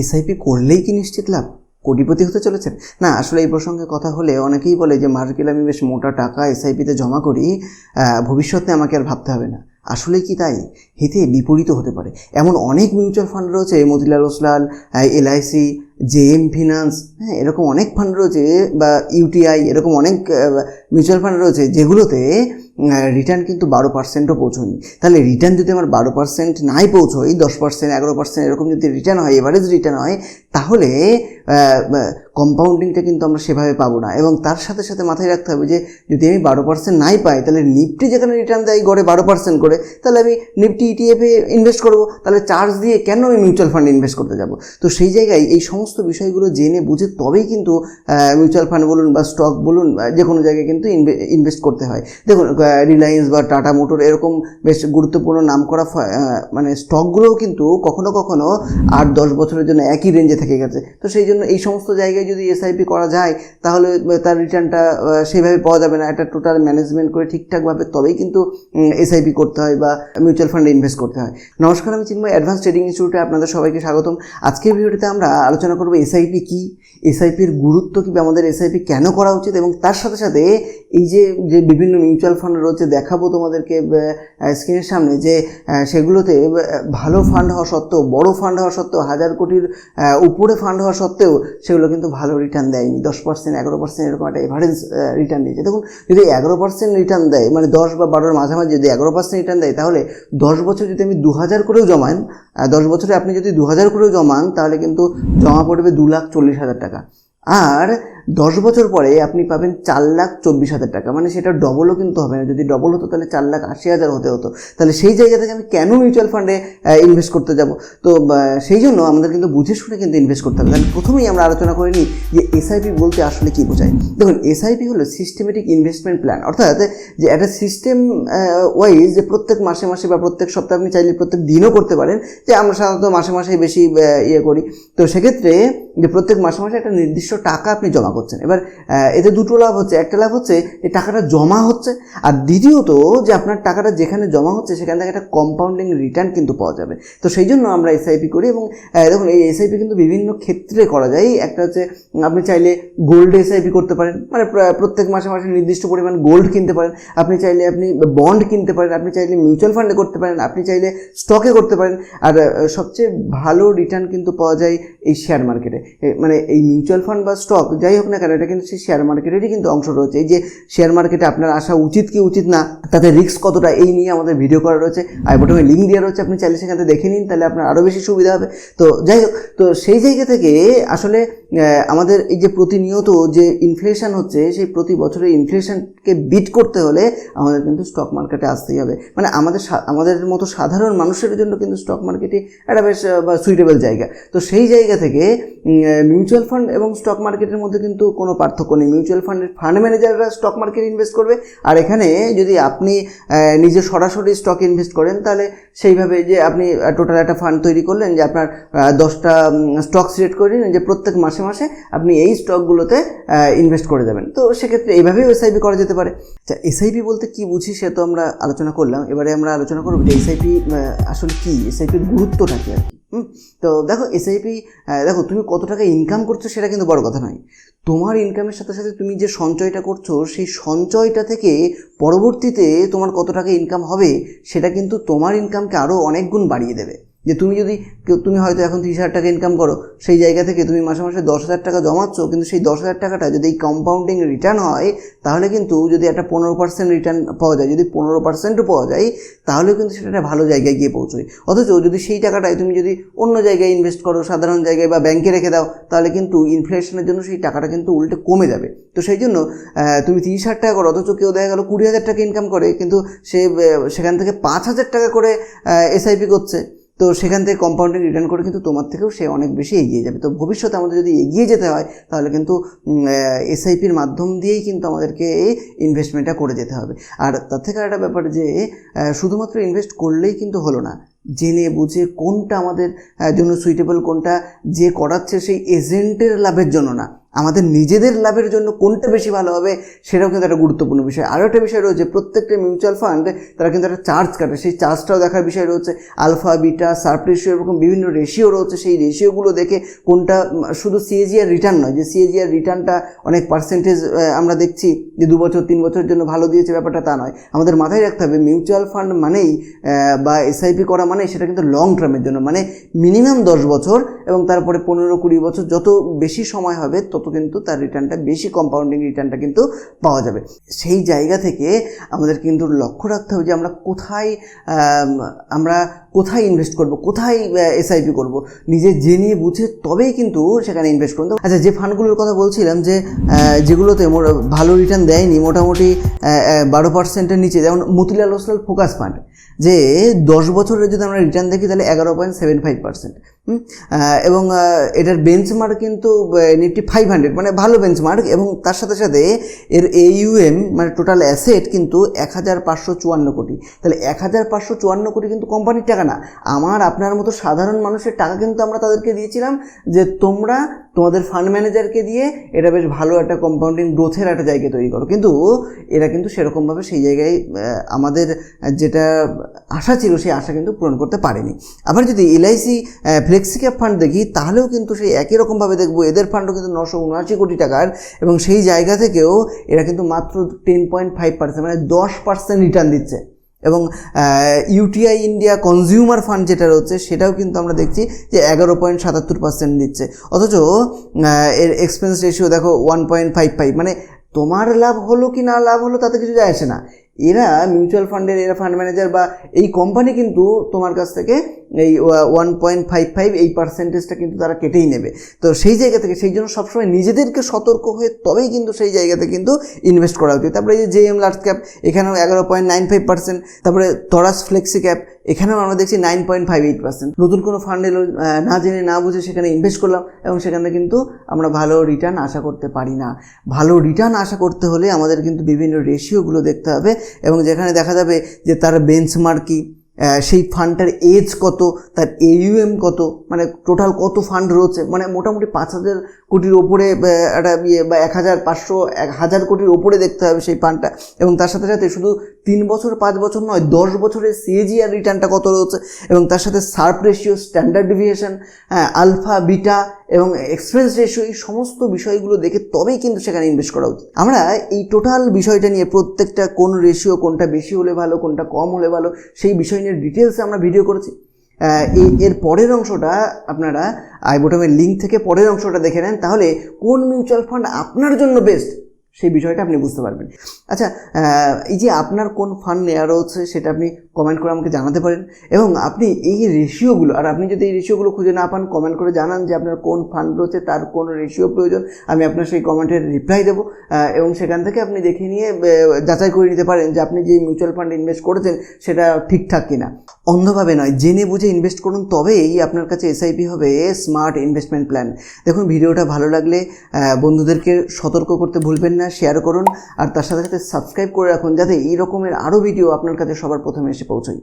SIP করলেই কি নিশ্চিত লাভ? কোটিপতি হতে চলেছেন? না, আসলে এই প্রসঙ্গে কথা হলে অনেকেই বলে যে, মার্কেল, আমি বেশ মোটা টাকা এসআইপিতে জমা করি ভবিষ্যতে আমাকে আর ভাবতে হবে না। আসলে কি তাই? হিতে বিপরীত হতে পারে। এমন অনেক মিউচুয়াল ফান্ড রয়েছে, Motilal Oswal LIC JM finance হ্যাঁ এরকম অনেক ফান্ড রয়েছে, বা ইউটিআই এরকম অনেক মিউচুয়াল ফান্ড রয়েছে, যেগুলোতে রিটার্ন কিন্তু বারো পার্সেন্টও পৌঁছয়নি। তাহলে রিটার্ন যদি আমার বারো পার্সেন্ট নাই পৌঁছয়, দশ পার্সেন্ট এগারো পার্সেন্ট এরকম যদি রিটার্ন হয় এভারেজ রিটার্ন হয়, তাহলে কম্পাউন্ডিংটা কিন্তু আমরা সেভাবে পাবো না। এবং তার সাথে সাথে মাথায় রাখতে হবে যে, যদি আমি বারো পার্সেন্ট নাই পাই, তাহলে নিফটি যেখানে রিটার্ন দেয় গড়ে বারো পার্সেন্ট করে, তাহলে আমি নিফটি ইটিএফে ইনভেস্ট করব। তাহলে চার্জ দিয়ে কেন আমি মিউচুয়াল ফান্ডে ইনভেস্ট করতে যাব? তো সেই জায়গায় এই সমস্ত বিষয়গুলো জেনে বুঝে তবেই কিন্তু মিউচুয়াল ফান্ড বলুন বা স্টক বলুন যে কোনো জায়গায় কিন্তু ইনভেস্ট করতে হয়। দেখুন রিলায়েন্স বা টাটা মোটর এরকম বেশ গুরুত্বপূর্ণ নাম করা মানে স্টকগুলোও কিন্তু কখনো কখনো আট দশ বছরের জন্য একই রেঞ্জে থেকে গেছে। তো সেই জন্য এই সমস্ত জায়গায় যদি এসআইপি করা যায়, তাহলে তার রিটার্নটা সেইভাবে পাওয়া যাবে না। একটা টোটাল ম্যানেজমেন্ট করে ঠিকঠাকভাবে, তবেই কিন্তু এসআইপি করতে হয় বা মিউচুয়াল ফান্ডে ইনভেস্ট করতে হয়। নমস্কার, আমি চিন্ময় অ্যাডভান্স ট্রেডিং ইনস্টিটিউটে আপনাদের সবাইকে স্বাগতম। আজকের ভিডিওটিতে আমরা আলোচনা করব এসআইপি কী? এসআইপির গুরুত্ব কী? আমাদের এসআইপি কেন করা উচিত? এবং তার সাথে সাথে এই যে যে বিভিন্ন মিউচুয়াল ফান্ড রয়েছে, দেখাবো তোমাদেরকে স্ক্রিনের সামনে যে সেগুলোতে ভালো ফান্ড হওয়া সত্ত্বেও, বড় ফান্ড হওয়া সত্ত্বেও, হাজার কোটির উপরে ফান্ড হওয়া সত্ত্বেও, সেগুলো কিন্তু ভালো রিটার্ন দেয়নি। দশ পার্সেন্ট এগারো পার্সেন্ট এরকম একটা এভারেজ রিটার্ন দিয়েছে। দেখুন, যদি এগারো পার্সেন্ট রিটার্ন দেয় মানে দশ বা বারোর মাঝামাঝি যদি এগারো পার্সেন্ট রিটার্ন দেয়, তাহলে দশ বছর যদি আমি দু হাজার করেও জমান দশ বছরে আপনি যদি দু হাজার করেও জমান, তাহলে কিন্তু জমা পড়বে দু লাখ চল্লিশ হাজার টাকা। আর দশ বছর পরে আপনি পাবেন চার লাখ চব্বিশ হাজার টাকা। মানে সেটা ডবলও কিন্তু হবে না। যদি ডবল হতো, তাহলে চার লাখ আশি হাজার হতে হতো। তাহলে সেই জায়গা থেকে আমি কেন মিউচুয়াল ফান্ডে ইনভেস্ট করতে যাব? তো সেই জন্য আমাদের কিন্তু বুঝে শুনে কিন্তু ইনভেস্ট করতে হবে। তাহলে প্রথমেই আমরা আলোচনা করে নিই যে এসআইপি বলতে আসলে কী বোঝায়। দেখুন এসআইপি হলো সিস্টেমেটিক ইনভেস্টমেন্ট প্ল্যান অর্থাৎ যে একটা সিস্টেম ওয়াইজ যে প্রত্যেক মাসে মাসে বা প্রত্যেক সপ্তাহে আপনি চাইলে প্রত্যেক দিনও করতে পারেন। যে আমরা সাধারণত মাসে মাসে বেশি ইয়ে করি। তো সেক্ষেত্রে যে প্রত্যেক মাসে মাসে একটা নির্দিষ্ট টাকা আপনি জমা করছেন। এবার এতে দুটো লাভ হচ্ছে। একটা লাভ হচ্ছে এই টাকাটা জমা হচ্ছে, আর দ্বিতীয়ত যে আপনার টাকাটা যেখানে জমা হচ্ছে, সেখান থেকে একটা কম্পাউন্ডিং রিটার্ন কিন্তু পাওয়া যাবে। তো সেই জন্য আমরা এসআইপি করি এবং দেখুন, এই এসআইপি কিন্তু বিভিন্ন ক্ষেত্রে করা যায়। একটা হচ্ছে, আপনি চাইলে গোল্ড এসআইপি করতে পারেন মানে প্র- প্রত্যেক মাসে মাসে নির্দিষ্ট পরিমাণ গোল্ড কিনতে পারেন। আপনি চাইলে আপনি বন্ড কিনতে পারেন, আপনি চাইলে মিউচুয়াল ফান্ডে করতে পারেন, আপনি চাইলে স্টকে করতে পারেন। আর সবচেয়ে ভালো রিটার্ন কিন্তু পাওয়া যায় এই শেয়ার মার্কেটে মানে এই মিউচুয়াল ফান্ড বা স্টক যাই হোক না কেন, এটা কিন্তু সেই শেয়ার মার্কেটেরই কিন্তু অংশ রয়েছে। এই যে শেয়ার মার্কেটে আপনার আসা উচিত কি উচিত না, তাতে রিস্ক কতটা, এই নিয়ে আমাদের ভিডিও করা রয়েছে। আর প্রথমে লিঙ্ক দেওয়া রয়েছে, আপনি চাইলে সেখান থেকে দেখে নিন, তাহলে আপনার আরও বেশি সুবিধা হবে। তো যাই হোক, তো সেই জায়গা থেকে আসলে আমাদের এই যে প্রতিনিয়ত যে ইনফ্লেশন হচ্ছে, সেই প্রতি বছরের ইনফ্লেশনকে বিট করতে হলে আমাদের কিন্তু স্টক মার্কেটে আসতেই হবে। মানে আমাদের আমাদের মতো সাধারণ মানুষের জন্য কিন্তু স্টক মার্কেটই একটা বেশ সুইটেবল জায়গা। তো সেই জায়গা থেকে মিউচুয়াল ফান্ড এবং স্টক মার্কেটের মধ্যে কিন্তু কোনো পার্থক্য নেই। মিউচুয়াল ফান্ডের ফান্ড ম্যানেজাররা স্টক মার্কেট ইনভেস্ট করবে। আর এখানে যদি আপনি নিজে সরাসরি স্টক ইনভেস্ট করেন, তাহলে সেইভাবে যে আপনি টোটাল একটা ফান্ড তৈরি করলেন, যে আপনার দশটা স্টক সিলেক্ট করে নিন যে প্রত্যেক মাসে মাসে আপনি এই স্টকগুলোতে ইনভেস্ট করে দেবেন। তো সেক্ষেত্রে এইভাবেই এসআইপি করা যেতে পারে। আচ্ছা এসআইপি বলতে কি বুঝি সে তো আমরা আলোচনা করলাম। এবারে আমরা আলোচনা করব যে এসআইপি আসলে কি? এসআইপির গুরুত্বটা কি আর কি? তো দেখো এসআইপি দেখো তুমি কত টাকা ইনকাম করছ সেটা কিন্তু বড় কথা নয়। তোমার ইনকামের সাথে সাথে তুমি যে সঞ্চয়টা করছ, সেই সঞ্চয়টা থেকে পরবর্তীতে তোমার কত টাকা ইনকাম হবে, সেটা কিন্তু তোমার ইনকামকে আরও অনেক গুণ বাড়িয়ে দেবে। যে তুমি যদি তুমি হয়তো এখন তিরিশ হাজার টাকা ইনকাম করো, সেই জায়গা থেকে তুমি মাসে মাসে দশ হাজার টাকা জমাচ্ছ, কিন্তু সেই দশ হাজার টাকাটা যদি এই কম্পাউন্ডিং রিটার্ন হয়, তাহলে কিন্তু যদি একটা পনেরো পার্সেন্ট রিটার্ন পাওয়া যায়, যদি পনেরো পার্সেন্টও পাওয়া যায় তাহলে কিন্তু সেটা একটা ভালো জায়গায় গিয়ে পৌঁছয়। অথচ যদি সেই টাকাটাই তুমি যদি অন্য জায়গায় ইনভেস্ট করো, সাধারণ জায়গায় বা ব্যাংকে রেখে দাও, তাহলে কিন্তু ইনফ্লেশনের জন্য সেই টাকাটা কিন্তু উল্টে কমে যাবে। তো সেই জন্য তুমি তিরিশ হাজার টাকা করো, অথচ কেউ দেখা গেলো কুড়ি হাজার টাকা ইনকাম করে, কিন্তু সে সেখান থেকে পাঁচ হাজার টাকা করে এসআইপি করছে। তো সেখান থেকে কম্পাউন্ডিং রিটার্ন করে কিন্তু তোমার থেকেও সে অনেক বেশি এগিয়ে যাবে। তো ভবিষ্যতে আমাদের যদি এগিয়ে যেতে হয়, তাহলে কিন্তু এসআইপির মাধ্যম দিয়েই কিন্তু আমাদেরকে এই ইনভেস্টমেন্টটা করে যেতে হবে। আর তার থেকে একটা ব্যাপার যে শুধুমাত্র ইনভেস্ট করলেই কিন্তু হলো না। জেনে বুঝে কোনটা আমাদের জন্য সুইটেবল কোনটা যে করাচ্ছে সেই এজেন্টের লাভের জন্য না। আমাদের নিজেদের লাভের জন্য কোনটা বেশি ভালো হবে সেটাও কিন্তু একটা গুরুত্বপূর্ণ বিষয়। আরও একটা বিষয় রয়েছে, প্রত্যেকটা মিউচুয়াল ফান্ড তারা কিন্তু একটা চার্জ কাটে। সেই চার্জটাও দেখার বিষয় রয়েছে। আলফা বিটা সার্প রেশিও এরকম বিভিন্ন রেশিও রয়েছে। সেই রেশিওগুলো দেখে কোনটা শুধু সিএজিআর রিটার্ন নয়, যে সিএজিআর রিটার্নটা অনেক পার্সেন্টেজ আমরা দেখছি যে দু বছর, তিন বছরের জন্য ভালো দিয়েছে ব্যাপারটা তা নয়। আমাদের মাথায় রাখতে হবে মিউচুয়াল ফান্ড মানেই বা এসআইপি করা মানে সেটা কিন্তু লং টার্মের জন্য। মানে মিনিমাম দশ বছর এবং তারপরে পনেরো, কুড়ি বছর যত বেশি সময় হবে তত কিন্তু তার রিটার্নটা বেশি কম্পাউন্ডিং রিটার্নটা কিন্তু পাওয়া যাবে। সেই জায়গা থেকে আমাদের কিন্তু লক্ষ্য রাখতে হবে যে আমরা কোথায় আমরা কোথায় ইনভেস্ট করব, কোথায় এসআইপি করব। নিজে জেনে বুঝে তবেই কিন্তু সেখানে ইনভেস্ট করতে আচ্ছা যে ফান্ডগুলোর কথা বলছিলাম যে যেগুলোতে ভালো রিটার্ন দেয়নি, মোটামুটি বারো পার্সেন্টের নিচে, যেমন মতিলাল ওসলাল ফোকাস ফান্ড যে দশ বছরের যদি আমরা রিটার্ন দেখি, তাহলে এগারো পয়েন্ট সেভেন ফাইভ পার্সেন্ট এবং এটার বেঞ্চমার্ক কিন্তু নিফটি ফাইভ হান্ড্রেড মানে ভালো বেঞ্চমার্ক এবং তার সাথে সাথে এর এইউএম মানে টোটাল অ্যাসেট কিন্তু এক হাজার পাঁচশো চুয়ান্ন কোটি। তাহলে এক হাজার পাঁচশো চুয়ান্ন কোটি কিন্তু কোম্পানির টাকা না। আমার, আপনার মতো সাধারণ মানুষের টাকা কিন্তু আমরা তাদেরকে দিয়েছিলাম যে তোমরা তোমাদের ফান্ড ম্যানেজারকে দিয়ে এটা বেশ ভালো একটা কম্পাউন্ডিং গ্রোথের একটা জায়গা তৈরি করো। কিন্তু এরা কিন্তু সেরকমভাবে সেই জায়গায় আমাদের যেটা আশা ছিল সেই আশা কিন্তু পূরণ করতে পারেনি। আবার যদি এলআইসি ফ্লেক্সি ক্যাপ ফান্ড দেখি, তাহলেও কিন্তু সেই একই রকমভাবে দেখব। এদের ফান্ডও কিন্তু নশো উনআশি কোটি টাকার এবং সেই জায়গা থেকেও এরা কিন্তু মাত্র টেন পয়েন্ট ফাইভ পার্সেন্ট মানে দশ পার্সেন্ট রিটার্ন দিচ্ছে। এবং ইউটিআই ইন্ডিয়া কনজিউমার ফান্ড যেটা রয়েছে, সেটাও কিন্তু আমরা দেখছি যে এগারো পয়েন্ট সাতাত্তর পার্সেন্ট দিচ্ছে। অথচ এর এক্সপেন্স রেশিও দেখো ওয়ান পয়েন্ট ফাইভ ফাইভ মানে তোমার লাভ হলো কি না লাভ হলো তাতে কিছু যায় আসে না। এরা মিউচুয়াল ফান্ডের এরা ফান্ড ম্যানেজার বা এই কোম্পানি কিন্তু তোমার কাছ থেকে এই ওয়ান পয়েন্ট ফাইভ ফাইভ এই পার্সেন্টেজটা কিন্তু তারা কেটেই নেবে। তো সেই জায়গা থেকে, সেই জন্য সবসময় নিজেদেরকে সতর্ক হয়ে তবেই কিন্তু সেই জায়গাতে কিন্তু ইনভেস্ট করা উচিত। তারপরে এই যে জেএম লার্জ ক্যাপ এখানেও এগারো পয়েন্ট নাইন ফাইভ পার্সেন্ট তারপরে তরাস ফ্লেক্সি ক্যাপ এখানেও আমরা দেখছি nine point five eight percent নতুন কোনো ফান্ড এলো না জেনে, না বুঝে সেখানে ইনভেস্ট করলাম এবং সেখানে কিন্তু আমরা ভালো রিটার্ন আশা করতে পারি না। ভালো রিটার্ন আশা করতে হলে আমাদের কিন্তু বিভিন্ন রেশিওগুলো দেখতে হবে এবং যেখানে দেখা যাবে যে তার বেঞ্চমার্ক সেই ফান্ডটার এজ কত, তার এইউএম কত মানে টোটাল কত ফান্ড রয়েছে মানে মোটামুটি পাঁচ হাজার কোটির ওপরে একটা ইয়ে বা এক হাজার পাঁচশো, এক হাজার কোটির ওপরে দেখতে হবে সেই ফান্ডটা এবং তার সাথে সাথে শুধু তিন বছর, পাঁচ বছর নয়, দশ বছরের সিএজিআর রিটার্নটা কত রয়েছে। এবং তার সাথে Sharpe ratio standard deviation alpha beta এবং এক্সপেন্স রেশিও এই সমস্ত বিষয়গুলো দেখে তবেই কিন্তু সেখানে ইনভেস্ট করা উচিত। আমরা এই টোটাল বিষয়টা নিয়ে প্রত্যেকটা কোন রেশিও কোনটা বেশি হলে ভালো, কোনটা কম হলে ভালো, সেই বিষয় নিয়ে ডিটেলসে আমরা ভিডিও করেছি। এর পরের অংশটা আপনারা আই বোটামের লিঙ্ক থেকে পরের অংশটা দেখে নেন। তাহলে কোন মিউচুয়াল ফান্ড আপনার জন্য বেস্ট সেই বিষয়টা আপনি বুঝতে পারবেন। আচ্ছা এই যে আপনার কোন ফান্ড নেওয়া রয়েছে সেটা আপনি কমেন্ট করে আমাকে জানাতে পারেন এবং আপনি এই রেশিওগুলো আর আপনি যদি এই রেশিওগুলো খুঁজে না পান কমেন্ট করে জানান যে আপনার কোন ফান্ড রয়েছে, তার কোন রেশিও প্রয়োজন, আমি আপনার সেই কমেন্টের রিপ্লাই দেবো। এবং সেখান থেকে আপনি দেখে নিয়ে যাচাই করে নিতে পারেন যে আপনি যে মিউচুয়াল ফান্ড ইনভেস্ট করেছেন সেটা ঠিকঠাক কিনা। অন্ধভাবে নয়, জেনে বুঝে ইনভেস্ট করুন, তবেই আপনার কাছে এসআইপি হবে স্মার্ট ইনভেস্টমেন্ট প্ল্যান দেখুন, ভিডিওটা ভালো লাগলে বন্ধুদেরকে সতর্ক করতে ভুলবেন না শেয়ার করুন আর তার সাথে সাথে সাবস্ক্রাইব করে রাখুন যাতে এই রকমের আরও ভিডিও আপনার কাছে সবার প্রথমে এসে পৌঁছায়।